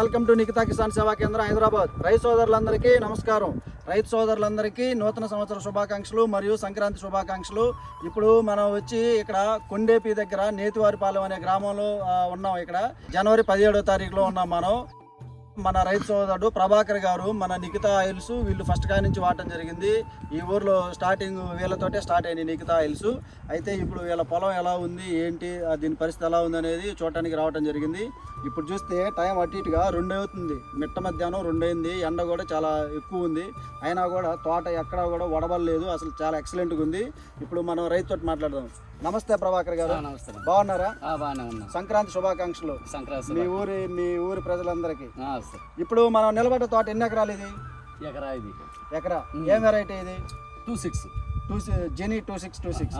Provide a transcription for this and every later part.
Welcome to Nikhita Kisan సేవా కేంద్రం హైదరాబాద్. రైతు సోదరులందరికీ నమస్కారం. రైతు సోదరులందరికీ నూతన సంవత్సర శుభాకాంక్షలు మరియు సంక్రాంతి శుభాకాంక్షలు. ఇప్పుడు మనం వచ్చి ఇక్కడ కొండేపి దగ్గర నేతివారిపాలెం అనే గ్రామంలో ఉన్నాం ఇక్కడ. జనవరి పదిహేడో తారీఖులో ఉన్నాం మనం. మన రైతు సోదరుడు ప్రభాకర్ గారు మన నిఖితా ఆయిల్స్ వీళ్ళు ఫస్ట్ కాడి నుంచి వాడటం జరిగింది. ఈ ఊర్లో స్టార్టింగ్ వీళ్ళతోటే స్టార్ట్ అయింది నిఖితా ఆయిల్స్ అయితే ఇప్పుడు వీళ్ళ పొలం ఎలా ఉంది ఏంటి దీని పరిస్థితి ఎలా ఉంది అనేది చూడటానికి రావటం జరిగింది. ఇప్పుడు చూస్తే టైం అటు ఇటుగా రెండు అవుతుంది. మిట్ట మధ్యాహ్నం రెండు అయింది. ఎండ కూడా చాలా ఎక్కువ ఉంది. అయినా కూడా తోట ఎక్కడా కూడా వడబడలేదు. అసలు చాలా ఎక్సలెంట్గా ఉంది. ఇప్పుడు మనం రైతుతో మాట్లాడదాం. నమస్తే ప్రభాకర్ గారు. నమస్తే బాగున్నారా? ఆ, బాగానే ఉన్నా. సంక్రాంతి శుభాకాంక్షలు. సంక్రాంతి మీ ఊరి మీ ఊరి ప్రజలందరికీ. ఇప్పుడు మనం నిలబడ్డ తోట ఎన్ని ఎకరాలు ఇది? ఎకరా ఇది. ఎకరా. ఏం వెరైటీ ఇది? టూ సిక్స్ టూ జెనీ టూ సిక్స్ టూ సిక్స్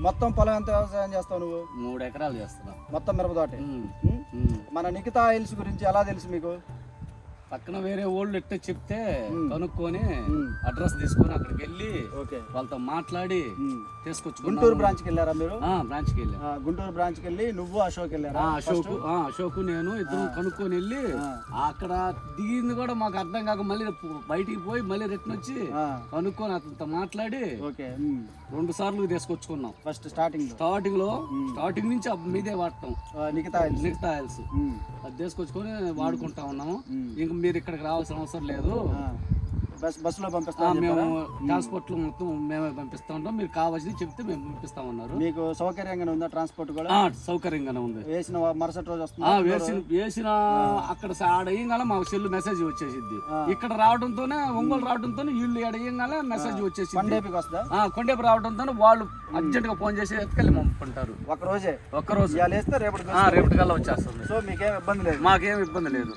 మొత్తం పొలం ఎంత వ్యవసాయం చేస్తావు నువ్వు? మూడు ఎకరాలు చేస్తున్నా. మొత్తం మిరప తోట. మన నిఖితా ఆయిల్స్ గురించి ఎలా తెలుసు మీకు? పక్కన వేరే ఓళ్ళు ఎట్ట చెప్తే. కనుక్కొని. అడ్రస్ తీసుకొని అక్కడికి వెళ్ళి ఓకే. వాళ్ళతో మాట్లాడి ఉం. తీసుకొచ్చుకున్నాను గుంటూరు బ్రాంచ్కి వెళ్ళారా మీరు? బ్రాంచ్కి వెళ్ళా. గుంటూరు బ్రాంచ్కి వెళ్ళి నువ్వు అశోక్ వెళ్ళారా? ఆ, అశోకు అశోకు నేను ఇద్దరు కనుక్కొని వెళ్ళి. అక్కడ దిగింది కూడా మాకు అర్థం కాక మళ్ళీ బయటికి పోయి మళ్ళీ రిటర్న్ వచ్చి కనుక్కొని అతనితో మాట్లాడి. రెండు సార్లు తీసుకొచ్చుకున్నాం. ఫస్ట్ స్టార్టింగ్లో? స్టార్టింగ్లో స్టార్టింగ్ నుంచి మీదే ఆయిల్స్ మిగతా. అది తీసుకొచ్చుకొని వాడుకుంటా ఉన్నాము. ఇంక మీరు ఇక్కడికి రావాల్సిన అవసరం లేదు. బస్ బస్సులో పంపిస్తా మేము ట్రాన్స్పోర్ట్లో మొత్తం మేమే పంపిస్తా ఉంటాం. మీరు కావాల్సింది చెప్తే మేము పంపిస్తామన్నారు మీకు సౌకర్యంగానే ఉందా ట్రాన్స్పోర్ట్ కూడా? సౌకర్యంగానే ఉంది. వేసిన మరుసటి రోజు వస్తుందా? వేసిన వేసిన అక్కడ ఆడయ్యంగానే మాకు సెల్ మెసేజ్ వచ్చేసిద్ది. ఆ. ఇక్కడ రావడంతోనే ఒంగోలు రావడంతోనే వీళ్ళు అడగంగానే మెసేజ్ వచ్చేసింది కొండేపికి వస్తుందా? ఆ, కొండేపు రావడంతోనే వాళ్ళు అర్జెంట్గా ఫోన్ చేసి ఎత్తుకెళ్ళి పంపుకుంటారు. ఒక రోజే? ఒక్కరోజు ఇవాళ వేస్తే రేపటికి ఆ, రేపటికల్లా వచ్చేస్తుంది. సో మీకేం ఇబ్బంది లేదు? మాకేం ఇబ్బంది లేదు.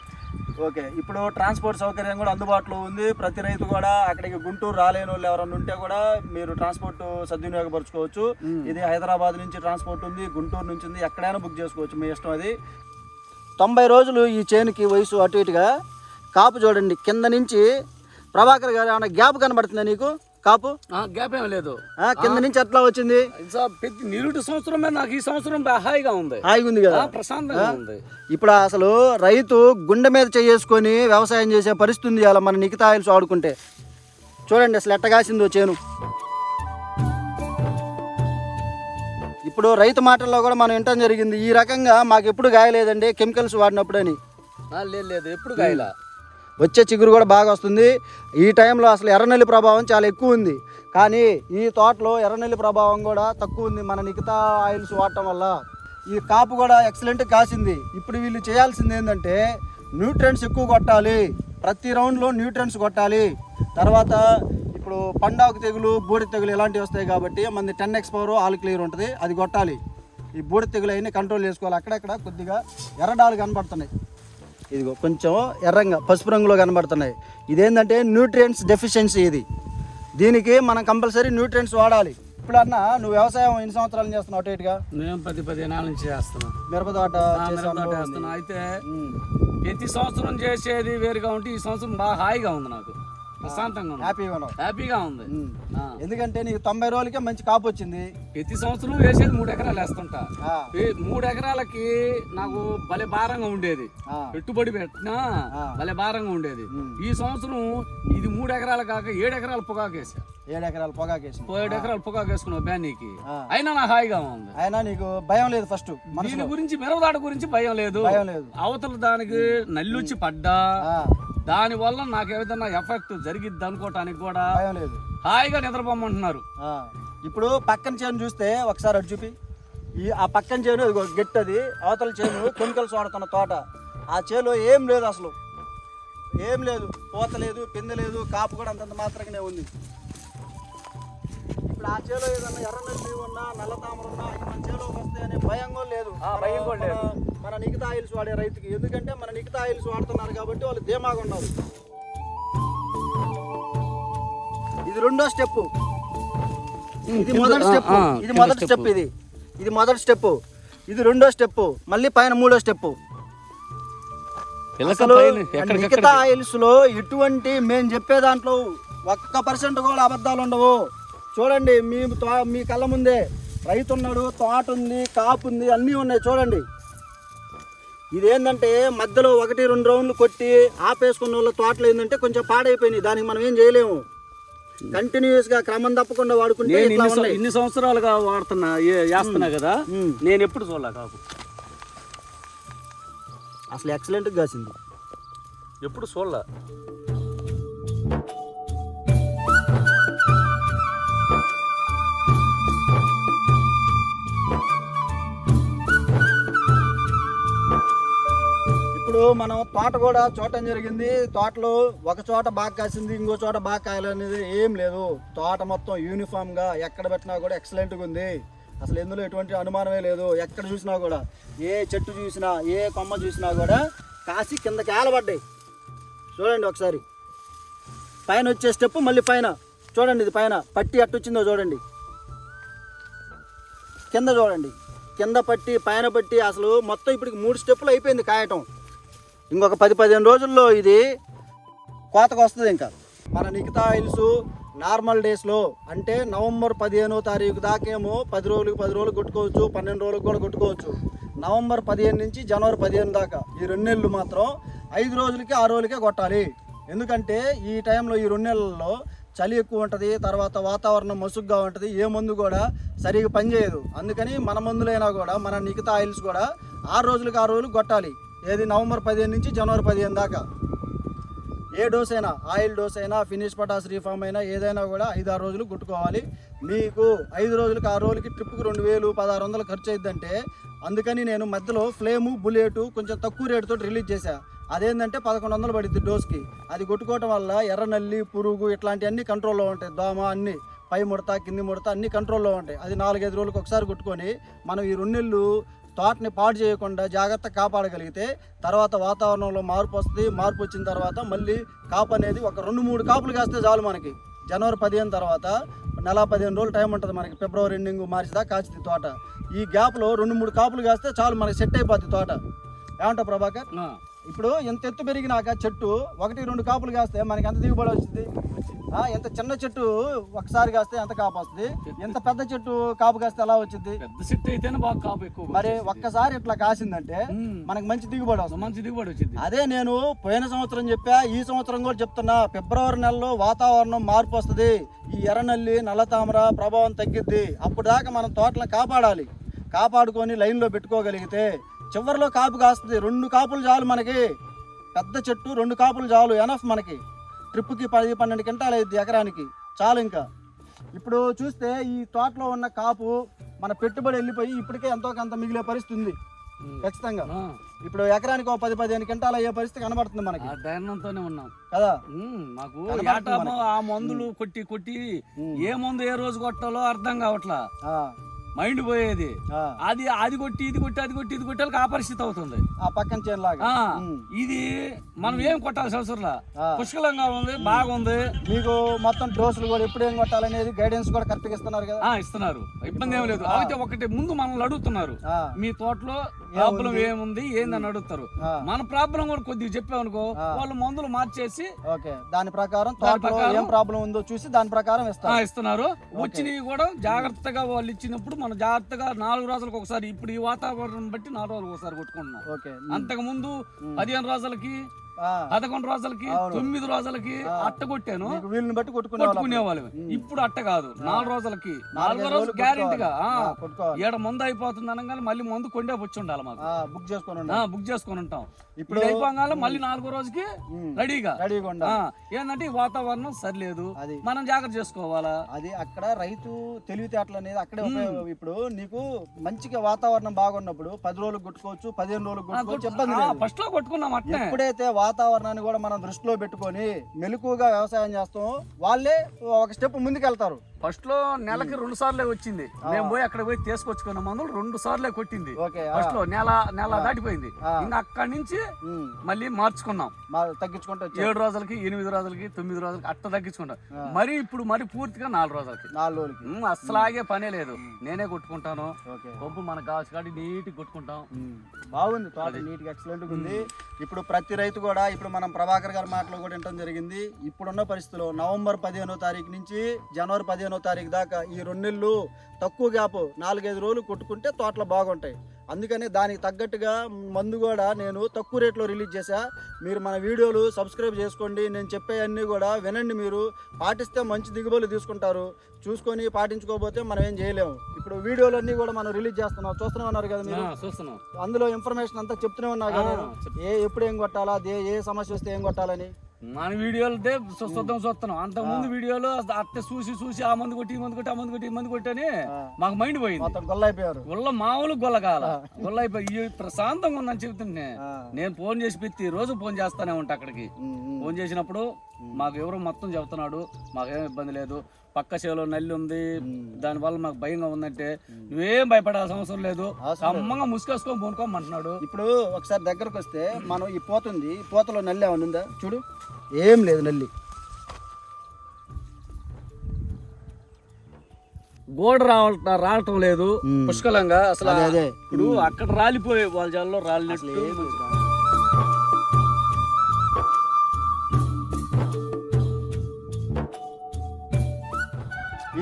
ఓకే ఇప్పుడు ట్రాన్స్పోర్ట్ సౌకర్యం కూడా అందుబాటులో ఉంది. ప్రతి రైతు కూడా అక్కడికి గుంటూరు రాలేని వాళ్ళు ఎవరైనా ఉంటే కూడా మీరు ట్రాన్స్పోర్ట్ సద్వినియోగపరచుకోవచ్చు. ఇది హైదరాబాద్ నుంచి ట్రాన్స్పోర్ట్ ఉంది గుంటూరు నుంచి ఉంది ఎక్కడైనా బుక్ చేసుకోవచ్చు. మీ ఇష్టం అది. తొంభై రోజులు ఈ చేనుకి వయసు అటు ఇటుగా. కాపు చూడండి కింద నుంచి ప్రభాకర్ గారు ఏమైనా గ్యాప్ కనబడుతుందా నీకు? కాపు? గ్యాప్ ఏం లేదు కింద నుంచి ఎట్లా వచ్చింది. ప్రతి నిరుడు సంవత్సరమే నాకు ఈ సంవత్సరం హాయిగా ఉంది. హాయిగా ఉంది కదా? ప్రశాంతంగా ఉంది. ఇప్పుడు అసలు రైతు గుండె మీద చేసుకొని వ్యవసాయం చేసే పరిస్థితి ఉంది అలా మన నిఖితా ఆయిల్స్ వాడుకుంటే చూడండి అసలు ఎట్ట కాసిందో చేను. ఇప్పుడు రైతు మాటల్లో కూడా మనం వినటం జరిగింది ఈ రకంగా మాకు ఎప్పుడు గాయలేదండి కెమికల్స్ వాడినప్పుడని. ఆ, లేదు లేదు ఎప్పుడు కాయలా? వచ్చే చిగురు కూడా బాగా వస్తుంది. ఈ టైంలో అసలు ఎర్రనెల్లి ప్రభావం చాలా ఎక్కువ ఉంది. కానీ ఈ తోటలో ఎర్రనెల్లి ప్రభావం కూడా తక్కువ ఉంది మన నిఖితా ఆయిల్స్ వాడటం వల్ల. ఈ కాపు కూడా ఎక్సలెంట్ కాసింది. ఇప్పుడు వీళ్ళు చేయాల్సింది ఏంటంటే న్యూట్రియంట్స్ ఎక్కువ కొట్టాలి. ప్రతి రౌండ్లో న్యూట్రియన్స్ కొట్టాలి. తర్వాత ఇప్పుడు పండాకు తెగులు బూడి తెగులు ఇలాంటివి వస్తాయి కాబట్టి మనది ten X power all clear ఉంటుంది. అది కొట్టాలి. ఈ బూడి తెగులు అయినా కంట్రోల్ చేసుకోవాలి. అక్కడక్కడ కొద్దిగా ఎర్రడాలు కనబడుతున్నాయి ఇదిగో కొంచెం ఎర్రంగా పసుపు రంగులో కనబడుతున్నాయి. ఇదేంటంటే న్యూట్రియంట్స్ డెఫిషియన్సీ ఇది. దీనికి మనం కంపల్సరీ న్యూట్రియంట్స్ వాడాలి. ఇప్పుడన్నా నువ్వు వ్యవసాయం ఎన్ని సంవత్సరాలు చేస్తున్నావు అటు ఇటుగా? మేము పది పదిహేను నుంచి చేస్తున్నాం. మిరప తోట అయితే. ప్రతి సంవత్సరం చేసేది వేరుగా ఉంటే ఈ సంవత్సరం బాగా హాయిగా ఉంది నాకు. ప్రశాంతంగా హ్యాపీగా ఉన్నావు హ్యాపీగా ఉంది. ఎందుకంటే నీకు తొంభై రోజులకే మంచి కాపు వచ్చింది. ప్రతి సంవత్సరం వేసేది మూడు ఎకరాలు వేస్తుంటా. మూడు ఎకరాలకి నాకు భలే భారంగా ఉండేది. పెట్టుబడి పెట్టినా. భలే భారంగా ఉండేది. ఈ సంవత్సరం ఇది మూడు ఎకరాలు కాక ఏడు ఎకరాలు పొగాకు వేసా. ఏడు ఎకరాలు పొగాకేసి ఏడు ఎకరాలు పొగాకు వేసుకున్నావు బ్యానీకి. అయినా నాకు హాయిగా ఉంది. అయినా నీకు భయం లేదు ఫస్ట్ దీని గురించి మిరవదాట గురించి భయం లేదు. భయం లేదు. అవతల దానికి నల్లుచ్చి పడ్డా. ఆ, దాని వల్ల నాకు ఏదైనా ఎఫెక్ట్ జరిగిద్ది అనుకోవటానికి కూడా భయం లేదు. హాయిగా నిద్రపోమంటున్నారు. ఇప్పుడు పక్కన చేను చూస్తే ఒకసారి అటు చూపి. ఈ ఆ పక్కన చేను ఇదిగో గెట్టది అవతల చేను కెమికల్స్ వాడుతున్న తోట. ఆ చేలో ఏం లేదు అసలు. ఏం లేదు. పూత లేదు పిందె లేదు కాపు కూడా అంతంత మాత్రంగానే ఉంది. ఇప్పుడు ఆ చేలో ఏదన్నా ఎర్ర ఉన్నా నల్ల తామర ఉన్నా మన చేలోకి వస్తాయనే భయం కూడా లేదు. ఆ, భయం కూడా లేదు. మన- నిఖితా ఆయిల్స్ వాడే రైతుకి. ఎందుకంటే మన నిఖితా ఆయిల్స్ వాడుతున్నారు కాబట్టి వాళ్ళు ధీమాగా ఉన్నారు. ఇది రెండో స్టెప్ ఇది మొదటి స్టెప్ ఇది మొదటి. స్టెప్ ఇది. ఇది మొదటి స్టెప్ ఇది రెండో స్టెప్ మళ్ళీ పైన మూడో స్టెప్ మిగతా ఆయిల్స్లో ఎటువంటి మేము చెప్పే దాంట్లో ఒక్క పర్సెంట్ కూడా అబద్ధాలు ఉండవు. చూడండి మీ మీ కళ్ళ ముందే రైతు ఉన్నాడు తోట ఉంది కాపు ఉంది అన్నీ ఉన్నాయి. చూడండి. ఇదేంటంటే మధ్యలో ఒకటి రెండు రౌండ్లు కొట్టి ఆపేసుకున్న వాళ్ళ తోటలు ఏంటంటే కొంచెం పాడైపోయినాయి. దానికి మనం ఏం చేయలేము. కంటిన్యూస్గా క్రమం తప్పకుండా వాడుకుంటే నేను ఇన్ని సం- ఉన్నాయి. ఇన్ని సంవత్సరాలుగా వాడుతున్నా ఏ- వేస్తున్నా కదా ఉమ్. నేను ఎప్పుడు చూడలే కాపు అసలు ఎక్సలెంట్ కాసింది. ఎప్పుడు చూడలే. మనం తోట కూడా చూడటం జరిగింది. తోటలో ఒక చోట బాగా కాసింది ఇంకో చోట బాగా కాయాలనేది అనేది ఏం లేదు. తోట మొత్తం యూనిఫామ్గా ఎక్కడ పెట్టినా కూడా ఎక్సలెంట్గా ఉంది. అసలు ఎందులో ఎటువంటి అనుమానమే లేదు. ఎక్కడ చూసినా కూడా ఏ చెట్టు చూసినా ఏ కొమ్మ చూసినా కూడా కాసి కింద కేలబడ్డాయి చూడండి ఒకసారి. పైన వచ్చే స్టెప్ మళ్ళీ పైన. చూడండి ఇది పైన. పట్టి ఎట్టొచ్చిందో చూడండి. కింద చూడండి. కింద పట్టి పైన పట్టి అసలు మొత్తం ఇప్పటికి మూడు స్టెప్పులు అయిపోయింది కాయటం. ఇంకొక పది పదిహేను రోజుల్లో ఇది కోతకు వస్తుంది ఇంకా. మన నిఖితా ఆయిల్స్ నార్మల్ డేస్లో అంటే నవంబర్ పదిహేనో తారీఖు దాకేమో పది రోజులకు పది రోజులు కొట్టుకోవచ్చు పన్నెండు రోజులకు కూడా కొట్టుకోవచ్చు. నవంబర్ పదిహేను నుంచి జనవరి పదిహేను దాకా ఈ రెండు నెలలు మాత్రం ఐదు రోజులకి ఆరు రోజులకే కొట్టాలి. ఎందుకంటే ఈ టైంలో ఈ రెండు నెలల్లో చలి ఎక్కువ ఉంటుంది తర్వాత వాతావరణం మసుగ్గా ఉంటుంది ఏ మందు కూడా సరిగా పనిచేయదు. అందుకని మన మందులైనా కూడా మన నిఖితా ఆయిల్స్ కూడా ఆరు రోజులకు ఆరు రోజులు కొట్టాలి. ఏది? నవంబర్ పదిహేను నుంచి జనవరి పదిహేను దాకా. ఏ డోస్ అయినా ఆయిల్ డోస్ అయినా ఫినిష్ పటాస్ రీఫామ్ అయినా ఏదైనా కూడా ఐదు ఆరు రోజులు కొట్టుకోవాలి మీకు ఐదు రోజులకు ఆరు రోజులకి ట్రిప్కి రెండు వేలు పదహారు వందలు ఖర్చు అయిద్దంటే అందుకని నేను మధ్యలో ఫ్లేము బుల్లెట్ కొంచెం తక్కువ రేటుతో రిలీజ్ చేశాను అదేంటంటే పదకొండు వందలు పడుద్ది డోస్కి. అది కొట్టుకోవటం వల్ల ఎర్రనల్లి పురుగు ఇట్లాంటివన్నీ కంట్రోల్లో ఉంటాయి. దోమ అన్నీ పై ముడత కింది ముడత అన్ని కంట్రోల్లో ఉంటాయి. అది నాలుగైదు రోజులకు ఒకసారి కొట్టుకొని మనం ఈ రెండు నెలలు తోటని పాడు చేయకుండా జాగ్రత్త కాపాడగలిగితే తర్వాత వాతావరణంలో మార్పు వస్తుంది. మార్పు వచ్చిన తర్వాత మళ్ళీ కాపు అనేది ఒక రెండు మూడు కాపులు కాస్తే చాలు మనకి. జనవరి పదిహేను తర్వాత నెల పదిహేను రోజులు టైం ఉంటుంది మనకి. ఫిబ్రవరి ఎండింగ్ మార్చి దాకా తోట. ఈ గ్యాప్లో రెండు మూడు కాపులు కాస్తే చాలు మనకి సెట్ అయిపోద్ది తోట. ఏమంటావు ప్రభాకర్? ఇప్పుడు ఎంత ఎత్తు పెరిగినాక చెట్టు ఒకటి రెండు కాపులు కాస్తే మనకి ఎంత దిగుబడి వచ్చింది ఆ, ఎంత చిన్న చెట్టు ఒకసారి కాస్తే ఎంత కాపు వస్తుంది? ఎంత పెద్ద చెట్టు కాపు కాస్తే ఎలా వచ్చింది? పెద్ద చెట్టు అయితేనే బాగా కాపు ఎక్కువ మరి ఒక్కసారి ఇట్లా కాసిందంటే. మనకి మంచి దిగుబడి వస్తుంది. మంచి దిగుబడి వచ్చింది. అదే నేను పోయిన సంవత్సరం చెప్పా ఈ సంవత్సరం కూడా చెప్తున్నా ఫిబ్రవరి నెలలో వాతావరణం మార్పు వస్తుంది. ఈ ఎర్రనల్లి నల్ల తామర ప్రభావం తగ్గిద్ది. అప్పుడు దాకా మనం తోటలను కాపాడాలి. కాపాడుకొని లైన్లో పెట్టుకోగలిగితే చివరిలో కాపు కాస్తుంది. రెండు కాపులు చాలు మనకి. పెద్ద చెట్టు రెండు కాపులు చాలు. ఎనఫ్ మనకి. ట్రిప్కి పది పన్నెండు క్వింటాలు అయింది ఎకరానికి. చాలు ఇంకా. ఇప్పుడు చూస్తే ఈ తోటలో ఉన్న కాపు మన పెట్టుబడి వెళ్ళిపోయి ఇప్పటికే ఎంతో కొంత మిగిలే పరిస్థితి ఉంది. ఖచ్చితంగా. ఇప్పుడు ఎకరానికి ఒక పది పదిహేను క్వింటాలు అయ్యే పరిస్థితి కనబడుతుంది మనకి. ధైర్యంతోనే ఉన్నాం. కదా? మాకు ఆ మందులు కొట్టి కొట్టి. ఏ మందు ఏ రోజు కొట్టాలో అర్థం కావట్లా. మైండ్ పోయేది. అది అది కొట్టి ఇది కొట్టి అది కొట్టి ఇది కొట్టి వాళ్ళకి ఆ పరిస్థితి అవుతుంది. ఆ పక్కన చేను లాగా. ఆ ఉమ్. ఇది మనం ఏం కొట్టాల్సిన అవసరంలా ఆ. పుష్కలంగా ఉంది బాగుంది. మీకు మొత్తం డోసులు కూడా ఎప్పుడు ఏం కొట్టాలనేది గైడెన్స్ కూడా కరెక్ట్గా ఇస్తున్నారు కదా? ఇస్తున్నారు. ఇబ్బంది ఏం లేదు. అయితే ఒకటి ముందు మనల్ని అడుగుతున్నారు. మీ తోటలో ప్రాబ్లం ఏముంది? ఏందని అడుగుతారు. మన ప్రాబ్లం కూడా కొద్దిగా చెప్పామనుకో. వాళ్ళు మందులు మార్చేసి ఓకే. దాని ప్రకారం ఏం ప్రాబ్లం ఉందో చూసి దాని ప్రకారం ఇస్తున్నారు. వచ్చినవి కూడా జాగ్రత్తగా వాళ్ళు ఇచ్చినప్పుడు మనం జాగ్రత్తగా నాలుగు రోజులకు ఒకసారి ఇప్పుడు ఈ వాతావరణం బట్టి నాలుగు రోజులకు ఒకసారి కొట్టుకుంటున్నాం. అంతకు ముందు పదిహేను రోజులకి పదకొండు రోజులకి. తొమ్మిది రోజులకి అట్ట కొట్టాను. వీళ్ళని బట్టి కొట్టుకునే వాళ్ళం. ఇప్పుడు అట్ట కాదు. నాలుగు రోజులకి. నాలుగో రోజు రోజులు గ్యారెంటీగా ఏడ మందు అయిపోతుంది అనగానే మళ్ళీ మందు కొండే వచ్చి ఉండాలి మాకు. బుక్ చేసుకొని. బుక్ చేసుకొని ఉంటాం. ఇప్పుడు- అయిపోగానే మళ్ళీ నాలుగో రోజుకి. రెడీగా. రెడీగా ఏంటంటే వాతావరణం సరిలేదు. అది. మనం జాగ్రత్త చేసుకోవాలా? అది అక్కడ రైతు తెలివితేటలు అనేది అక్కడే ఇప్పుడు నీకు మంచిగా వాతావరణం బాగున్నప్పుడు పది రోజులకు కొట్టుకోవచ్చు పదిహేను రోజులకు కొట్టుకోవచ్చు ఇబ్బంది ఫస్ట్లో కొట్టుకున్నాం అట్నే. ఎప్పుడైతే వాతావరణాన్ని కూడా మనం దృష్టిలో పెట్టుకొని మెలకుగా వ్యవసాయం చేస్తాం. వాళ్ళే ఒక స్టెప్ ముందుకెళ్తారు. ఫస్ట్లో నెలకి రెండు సార్లే వచ్చింది. మేము పోయి అక్కడ పోయి తీసుకొచ్చుకున్న మందులు రెండు సార్లే కొట్టింది. ఫస్ట్లో నెల నెల దాటిపోయింది. ఇంకా అక్కడి నుంచి ఉమ్, మళ్ళీ మార్చుకున్నాం. తగ్గించుకుంటూ ఏడు రోజులకి ఎనిమిది రోజులకి తొమ్మిది రోజులకి అట్ట తగ్గించుకుంటాం. మరి ఇప్పుడు మరి పూర్తిగా నాలుగు రోజులకి. నాలుగు అస్సలాగే పనే లేదు. నేనే కొట్టుకుంటాను. ఓకే. పంపు మనకు కావచ్చు కాబట్టి నీట్ కొట్టుకుంటాం. బాగుంది తోట నీట్గా ఎక్సలెంట్గా ఉంది. ఇప్పుడు ప్రతి రైతు కూడా ఇప్పుడు మనం ప్రభాకర్ గారి మాటలు కూడా వినటం జరిగింది. ఇప్పుడున్న పరిస్థితిలో నవంబర్ పదిహేనో తారీఖు నుంచి జనవరి పదిహేనో తారీఖు దాకా ఈ రెండు నెలలు తక్కువ గ్యాప్ నాలుగైదు రోజులు కొట్టుకుంటే తోటలు బాగుంటాయి. అందుకని దానికి తగ్గట్టుగా మందు కూడా నేను తక్కువ రేట్లో రిలీజ్ చేశా. మీరు మన వీడియోలు సబ్స్క్రైబ్ చేసుకోండి. నేను చెప్పే అన్నీ కూడా వినండి మీరు. పాటిస్తే మంచి దిగుబడులు తీసుకుంటారు. చూసుకొని పాటించుకోకపోతే మనం ఏం చేయలేము. ఇప్పుడు వీడియోలు అన్నీ కూడా మనం రిలీజ్ చేస్తున్నాం. చూస్తూనే ఉన్నారు కదా మీరు? చూస్తున్నాం. అందులో ఇన్ఫర్మేషన్ అంతా చెప్తూనే ఉన్నా కదా ఏ ఎప్పుడు ఏం కొట్టాలా? ఏ సమస్య వస్తే ఏం కొట్టాలని? మన వీడియోలు చూద్దాం చూస్తున్నాం అంత ముందు వీడియోలు అత్త చూసి చూసి ఆ మంది కొట్టి ఈ మంది కొట్టి ఆ మంది కొట్టి ఈ మంది కొట్టి అని మాకు మైండ్ పోయింది. గొల్లైపోయారు. గుల్ల మామూలు గొల్ల కాల. గొల్ల ప్రశాంతంగా ఉందని చెబుతుంటే నేను. ఫోన్ చేసి ప్రతి రోజు ఫోన్ చేస్తానే ఉంటా అక్కడికి. ఫోన్ చేసినప్పుడు మాకు ఎవరు మొత్తం చెబుతున్నాడు. మాకేం ఇబ్బంది లేదు. పక్క చేలో నల్లి ఉంది. దానివల్ల మాకు భయంగా ఉందంటే నువ్వేం భయపడాల్సిన అవసరం లేదు. అమ్మంగా ముసుకేసుకొని పోనుకోమంటున్నాడు. ఇప్పుడు ఒకసారి దగ్గరకు వస్తే మనం ఈ పోతుంది పోతలో నల్లి ఏమైనా ఉందా? చూడు. ఏం లేదు నల్లి. గోడ రావట రావటం లేదు. పుష్కలంగా. అసలు. ఇప్పుడు అక్కడ రాలిపోయే వాళ్ళ జాలలో రాలినట్టు.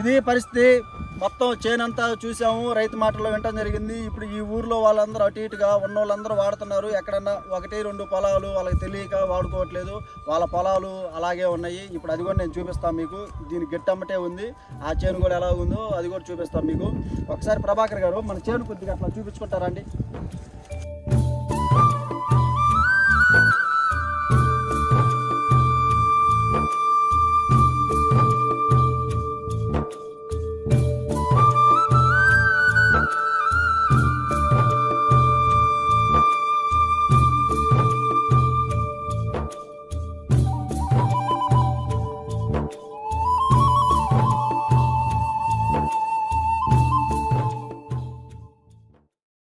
ఇది పరిస్థితి మొత్తం చేనంతా చూసాము. రైతు మాటల్లో వినటం జరిగింది. ఇప్పుడు ఈ ఊర్లో వాళ్ళందరూ అటు ఇటుగా ఉన్న వాళ్ళందరూ వాడుతున్నారు. ఎక్కడన్నా ఒకటి రెండు పొలాలు వాళ్ళకి తెలియక వాడుకోవట్లేదు. వాళ్ళ పొలాలు అలాగే ఉన్నాయి. ఇప్పుడు అది కూడా నేను చూపిస్తాను మీకు. దీని గిట్టమ్మటే ఉంది. ఆ చేను కూడా ఎలా ఉందో అది కూడా చూపిస్తాను మీకు. ఒకసారి ప్రభాకర్ గారు మన చేను కొద్దిగా అట్లా చూపించుకుంటారా అండి?